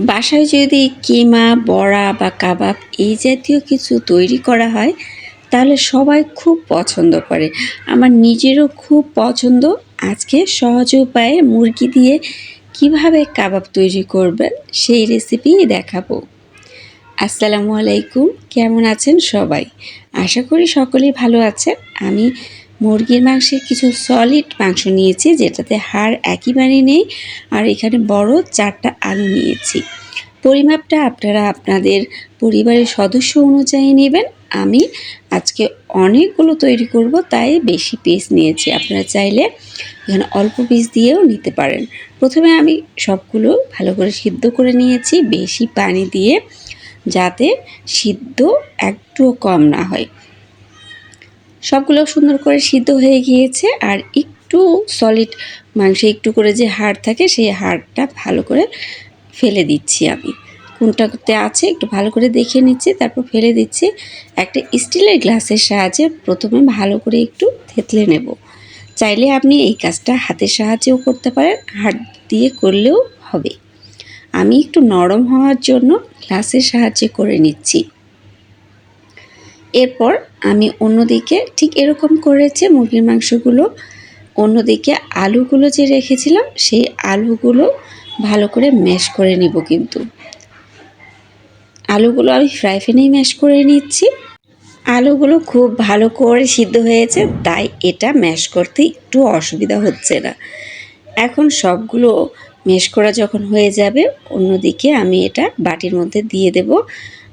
বাসায় যদি কিমা, বড়া বা কাবাব এই জাতীয় কিছু তৈরি করা হয়, তাহলে সবাই খুব পছন্দ করে। আমার নিজেরও খুব পছন্দ। আজকে সহজ উপায়ে মুরগি দিয়ে কীভাবে কাবাব তৈরি করবেন, সেই রেসিপি দেখাবো। আসসালামু আলাইকুম। কেমন আছেন সবাই? আশা করি সকলেই ভালো আছেন। আমি মুরগির মাংসের কিছু সলিড মাংস নিয়েছি, যেটাতে হাড় একেবারে নেই। আর এখানে বড় চারটা আলু নিয়েছি। পরিমাপটা আপনারা আপনাদের পরিবারের সদস্য অনুযায়ী নেবেন। আমি আজকে অনেকগুলো তৈরি করব, তাই বেশি পিস নিয়েছি। আপনারা চাইলে এখানে অল্প পিস দিয়েও নিতে পারেন। প্রথমে আমি সবগুলো ভালো করে সিদ্ধ করে নিয়েছি, বেশি পানি দিয়ে, যাতে সিদ্ধ একটুও কম না হয়। সবগুলো সুন্দর করে সিদ্ধ হয়ে গিয়েছে আর একটু সলিড মাংসে একটু করে যে হাড় থাকে সেই হাড়টা ভালো করে ফেলে দিচ্ছি আমি। কোনটাতে আছে একটু ভালো করে দেখে নিচ্ছি, তারপর ফেলে দিচ্ছি। একটা স্টিলের গ্লাসের সাহায্যে প্রথমে ভালো করে একটু থেতলে নেব। চাইলে আপনি এই কাজটা হাতের সাহায্যেও করতে পারেন, হাত দিয়ে করলেও হবে। আমি একটু নরম হওয়ার জন্য গ্লাসের সাহায্যে করে নিচ্ছি। এরপর আমি অন্যদিকে ঠিক এরকম করেছে মুরগির মাংসগুলো, অন্যদিকে আলুগুলো যে রেখেছিলাম, সেই আলুগুলো ভালো করে ম্যাশ করে নিব কিন্তু। আলুগুলো আমি ফ্রাই প্যানেই ম্যাশ করে নিচ্ছি। আলুগুলো খুব ভালো করে সিদ্ধ হয়েছে, তাই এটা ম্যাশ করতে একটু অসুবিধা হচ্ছে না। এখন সবগুলো ম্যাশ করা যখন হয়ে যাবে, অন্যদিকে আমি এটা বাটির মধ্যে দিয়ে দেব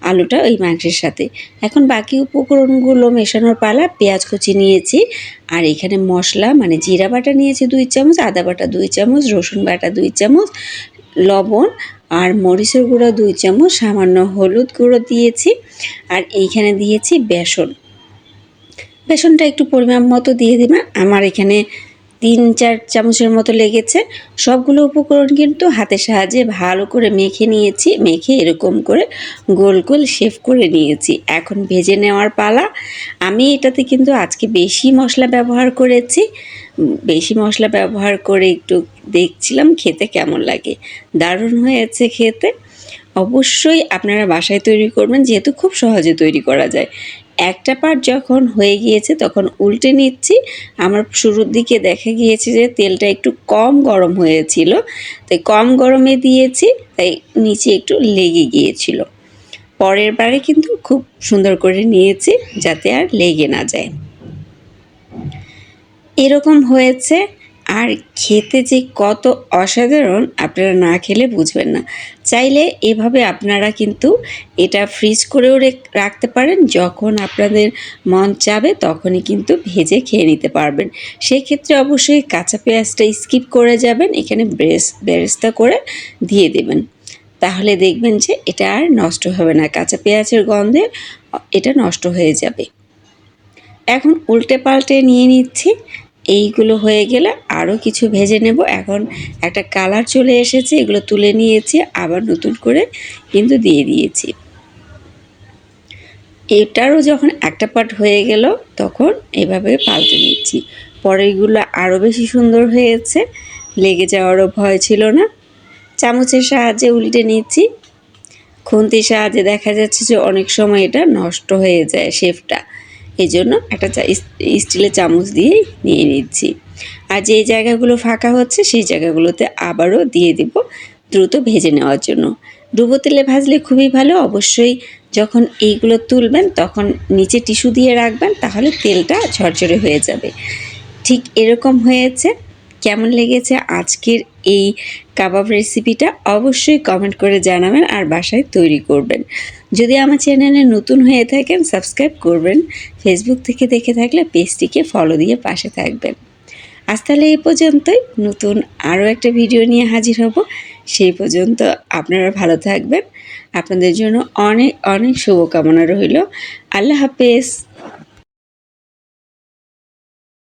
আলুটা ওই মাংসের সাথে। এখন বাকি উপকরণগুলো মেশানোর পালা, পেঁয়াজ কুচি নিয়েছি, আর এখানে মশলা মানে জিরা বাটা নিয়েছি দুই চামচ, আদা বাটা দুই চামচ, রসুন বাটা দুই চামচ, লবণ আর মরিচের গুঁড়ো দুই চামচ, সামান্য হলুদ গুঁড়ো দিয়েছি, আর এইখানে দিয়েছি বেসন। বেসনটা একটু পরিমাণ মতো দিয়ে দিবেন আমার এখানে তিন, চার চামচের মতো লেগেছে। সবগুলো উপকরণ কিন্তু হাতের সাহায্যে ভালো করে মেখে নিয়েছি, মেখে এরকম করে গোল গোল শেফ করে নিয়েছি। এখন ভেজে নেওয়ার পালা। আমি এটাতে কিন্তু আজকে বেশি মশলা ব্যবহার করেছি। বেশি মশলা ব্যবহার করে একটু দেখছিলাম খেতে কেমন লাগে। দারুণ হয়েছে খেতে। অবশ্যই আপনারা বাসায় তৈরি করবেন, যেহেতু খুব সহজে তৈরি করা যায়। একটা পার্ট যখন হয়ে গিয়েছে, তখন উল্টে নিচ্ছি। আমার শুরুর দিকে দেখা গিয়েছে যে, তেলটা একটু কম গরম হয়েছিল। তাই কম গরমে দিয়েছি, তাই নিচে একটু লেগে গিয়েছিল। পরের বারে কিন্তু খুব সুন্দর করে নিয়েছি, যাতে আর লেগে না যায়। এরকম হয়েছে। আর খেতে যে কত অসাধারণ আপনারা না খেলে বুঝবেন না। চাইলে এভাবে আপনারা কিন্তু এটা ফ্রিজ করেও রাখতে পারেন। যখন আপনাদের মন চাবে তখনই কিন্তু ভেজে খেয়ে নিতে পারবেন। সেক্ষেত্রে অবশ্যই কাঁচা পেঁয়াজটা স্কিপ করে যাবেন। এখানে ব্রেস বেরেস্তা করে দিয়ে দেবেন। তাহলে দেখবেন যে এটা আর নষ্ট হবে না। কাঁচা পেঁয়াজের গন্ধে এটা নষ্ট হয়ে যাবে। এখন উল্টে পাল্টে নিয়ে নিচ্ছি। এইগুলো হয়ে গেলে আরও কিছু ভেজে নেব। এখন একটা কালার চলে এসেছে, এগুলো তুলে নিয়েছি, আবার নতুন করে কিন্তু দিয়ে দিয়েছি। এটারও যখন একটা পার্ট হয়ে গেল, তখন এভাবে পাল্টে নিচ্ছি। পরেরগুলো আরও বেশি সুন্দর হয়েছে, লেগে যাওয়ারও ভয় ছিল না। চামচের সাহায্যে উল্টে নিচ্ছি। খুন্তির সাহায্যে দেখা যাচ্ছে যে অনেক সময় এটা নষ্ট হয়ে যায় শেফটা এই জন্য একটা স্টিলের চামচ দিয়ে নিয়ে নিচ্ছি। আর যে জায়গাগুলো ফাঁকা হচ্ছে, সেই জায়গাগুলোতে আবারও দিয়ে দিব দ্রুত ভেজে নেওয়ার জন্য। ডুবো তেলে ভাজলে খুবই ভালো। অবশ্যই যখন এইগুলো তুলবেন, তখন নিচে টিস্যু দিয়ে রাখবেন, তাহলে তেলটা ঝরঝরে হয়ে যাবে। ঠিক এরকম হয়েছে। কেমন লেগেছে আজকের এই কাবাব রেসিপিটা অবশ্যই কমেন্ট করে জানাবেন আর বাসায় তৈরি করবেন। যদি আমার চ্যানেলে নতুন হয়ে থাকেন, সাবস্ক্রাইব করবেন। ফেসবুক থেকে দেখে থাকলে পেজটিকে ফলো দিয়ে পাশে থাকবেন। আজ তাহলে এই পর্যন্তই। নতুন আরও একটা ভিডিও নিয়ে হাজির হব। সেই পর্যন্ত আপনারা ভালো থাকবেন। আপনাদের জন্য অনেক অনেক শুভকামনা রইল। আল্লাহ হাফেজ।